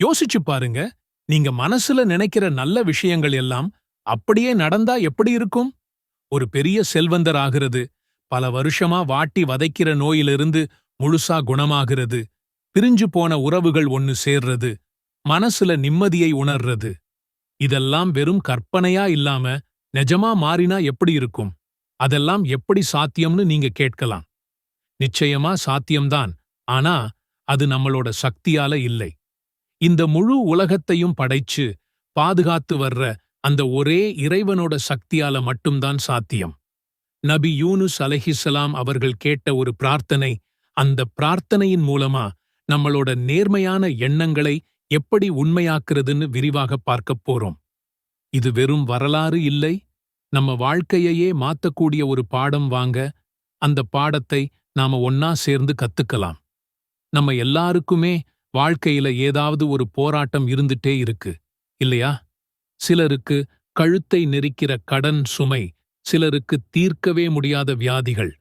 யோசிச்சு பாருங்க. நீங்க மனசுல நினைக்கிற நல்ல விஷயங்கள் எல்லாம் அப்படியே நடந்தா எப்படி இருக்கும்? ஒரு பெரிய செல்வந்தர் ஆகிறது. பல வருஷமா வாட்டி வதைக்கிற நோயிலிருந்து முழுசா குணமாகிறது. பிரிஞ்சு போன உறவுகள் ஒன்னு சேர்றது. மனசுல நிம்மதியை உணர்றது. இதெல்லாம் வெறும் கற்பனையா இல்லாம நிஜமா மாறினா எப்படி இருக்கும்? அதெல்லாம் எப்படி சாத்தியம்னு நீங்க கேட்கலாம். நிச்சயமா சாத்தியம்தான். ஆனா அது நம்மளோட சக்தியால இல்லை. இந்த முழு உலகத்தையும் படைச்சு பாதுகாத்து வர்ற அந்த ஒரே இறைவனோட சக்தியால மட்டும்தான் சாத்தியம். நபி யூனுஸ் அலஹிசலாம் அவர்கள் கேட்ட ஒரு பிரார்த்தனை அந்த பிரார்த்தனையின் மூலமா நம்மளோட நேர்மையான எண்ணங்களை எப்படி உண்மையாக்குறதுன்னு விரிவாக பார்க்கப் போறோம். இது வெறும் வரலாறு இல்லை நம்ம வாழ்க்கையையே மாத்தக்கூடிய ஒரு பாடம் வாங்க அந்த பாடத்தை நாம ஒன்னா சேர்ந்து கத்துக்கலாம். நம்ம எல்லாருக்குமே வாழ்க்கையில ஏதாவது ஒரு போராட்டம் இருந்துட்டே இருக்கு இல்லையா? சிலருக்கு கழுத்தை நெரிக்கிற கடன் சுமை சிலருக்கு தீர்க்கவே முடியாத வியாதிகள்.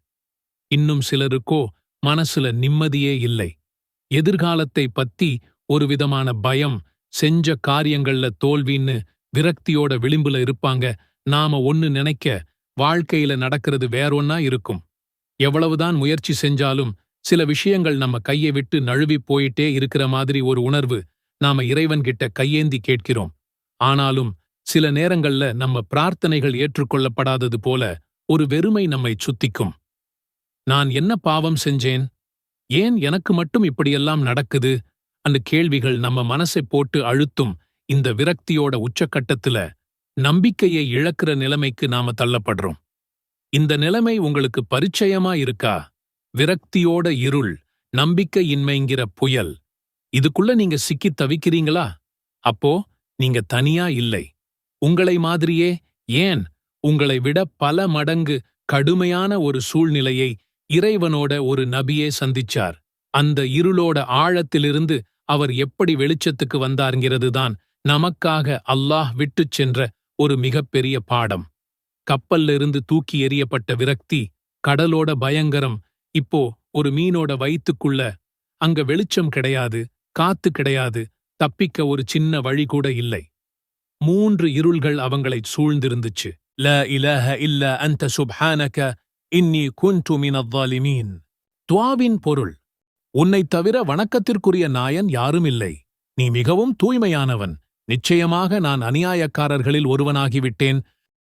இன்னும் சிலருக்கோ மனசுல நிம்மதியே இல்லை. எதிர்காலத்தை பத்தி ஒரு விதமான பயம் செஞ்ச காரியங்கள்ல தோல்வின்னு விரக்தியோட விளிம்புல இருப்பாங்க. நாம ஒன்னு நினைக்க வாழ்க்கையில நடக்கிறது வேறொன்னா இருக்கும். எவ்வளவுதான் முயற்சி செஞ்சாலும் சில விஷயங்கள் நம்ம கையை விட்டு நழுவி போயிட்டே இருக்கிற மாதிரி ஒரு உணர்வு நாம இறைவன்கிட்ட கையேந்தி கேட்கிறோம். ஆனாலும் சில நேரங்கள்ல நம்ம பிரார்த்தனைகள் ஏற்றுக்கொள்ளப்படாதது போல ஒரு வெறுமை நம்மை சுத்திக்கும். நான் என்ன பாவம் செஞ்சேன்? ஏன் எனக்கு மட்டும் இப்படியெல்லாம் நடக்குது? அந்த கேள்விகள் நம்ம மனசை போட்டு அழுத்தும் இந்த விரக்தியோட உச்சக்கட்டத்துல நம்பிக்கையை இழக்கிற நிலைமைக்கு நாம தள்ளப்படுறோம். இந்த நிலைமை உங்களுக்கு பரிச்சயமா இருக்கா? விரக்தியோட இருள் நம்பிக்கையின்மைங்கிற புயல். இதுக்குள்ள நீங்க சிக்கித் தவிக்கிறீங்களா? அப்போ நீங்க தனியா இல்லை. உங்களை மாதிரியே ஏன்? உங்களை விட பல மடங்கு கடுமையான ஒரு சூழ்நிலையை இறைவனோட ஒரு நபியே சந்திச்சார். அந்த இருளோட ஆழத்திலிருந்து அவர் எப்படி வெளிச்சத்துக்கு வந்தார்ங்கிறதுதான் நமக்காக அல்லாஹ் விட்டுச் சென்ற ஒரு மிகப்பெரிய பாடம். கப்பல்லிருந்து தூக்கி எறியப்பட்ட விரக்தி கடலோட பயங்கரம் இப்போ ஒரு மீனோட வயிற்றுக்குள்ள அங்க வெளிச்சம் கிடையாது காத்து கிடையாது தப்பிக்க ஒரு சின்ன வழி கூட இல்லை. மூன்று இருள்கள் அவங்களை சூழ்ந்திருந்துச்சு. ல இலஹ இல்ல அந்த சுப்ஹானக இன்னி குன்து மினத்தாலிமீன் துவாவின் பொருள் உன்னைத் தவிர வணக்கத்திற்குரிய நாயன் யாரும் இல்லை. நீ மிகவும் தூய்மையானவன். நிச்சயமாக நான் அநியாயக்காரர்களில் ஒருவனாகிவிட்டேன்.